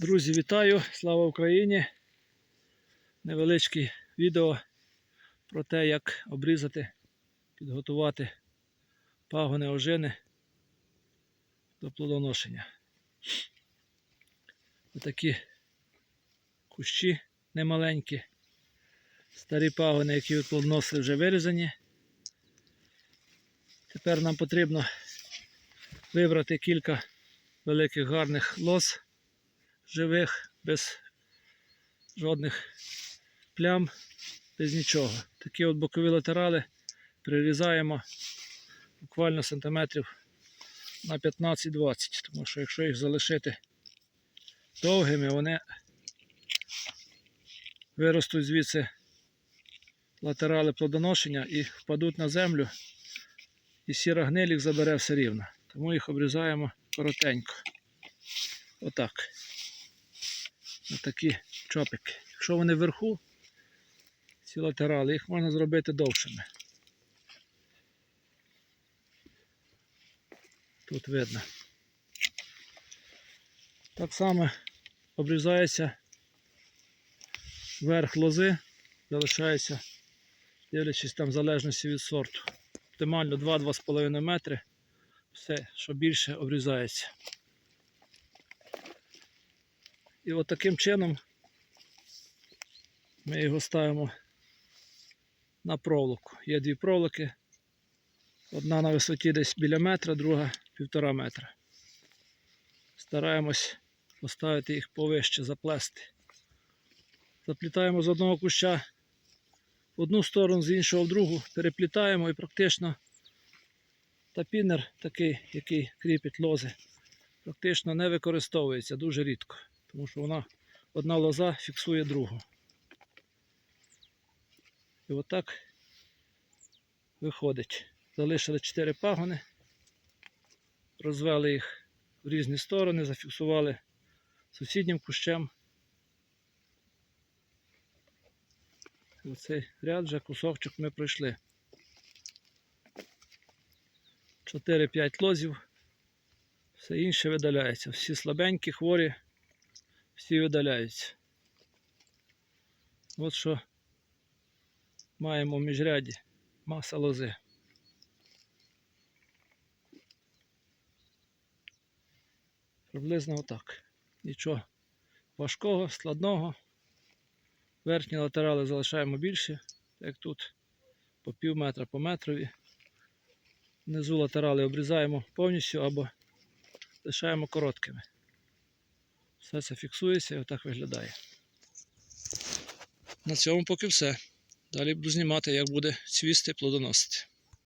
Друзі, вітаю! Слава Україні! Невеличке відео про те, як обрізати, підготувати пагони ожини до плодоношення. Отакі кущі немаленькі, старі пагони, які ви плодоносили, вже вирізані. Тепер нам потрібно вибрати кілька великих гарних лоз живих, без жодних плям, без нічого. Такі от бокові латерали прирізаємо буквально сантиметрів на 15-20, тому що якщо їх залишити довгими, вони виростуть звідси латерали плодоношення і впадуть на землю, і сіра гниль їх забере все рівно. Тому їх обрізаємо коротенько. Отак. Отакі чопики. Якщо вони вверху, ці латерали, їх можна зробити довшими. Тут видно. Так само обрізається верх лози, залишається, дивлячись там в залежності від сорту. Оптимально 2-2,5 метри. Все, що більше, обрізається. І от таким чином ми його ставимо на проволоку. Є дві проволоки. Одна на висоті десь біля метра, друга півтора метра. Стараємось поставити їх повище, заплести. Заплітаємо з одного куща в одну сторону, з іншого в другу, переплітаємо і практично тапінер такий, який кріпить лози, практично не використовується дуже рідко тому що вона одна лоза фіксує другу. І отак виходить. Залишили 4 пагони, розвели їх в різні сторони, зафіксували сусіднім кущем. Оцей ряд вже кусочок ми пройшли. 4-5 лозів, все інше видаляється. Всі слабенькі, хворі всі видаляються. От що маємо в міжряді маса лози. Приблизно отак. Нічого важкого, складного. Верхні латерали залишаємо більше, як тут, по пів метра по метрові. Внизу латерали обрізаємо повністю або лишаємо короткими. Все це фіксується і отак виглядає. На цьому поки все. Далі буду знімати, як буде цвісти плодоносити.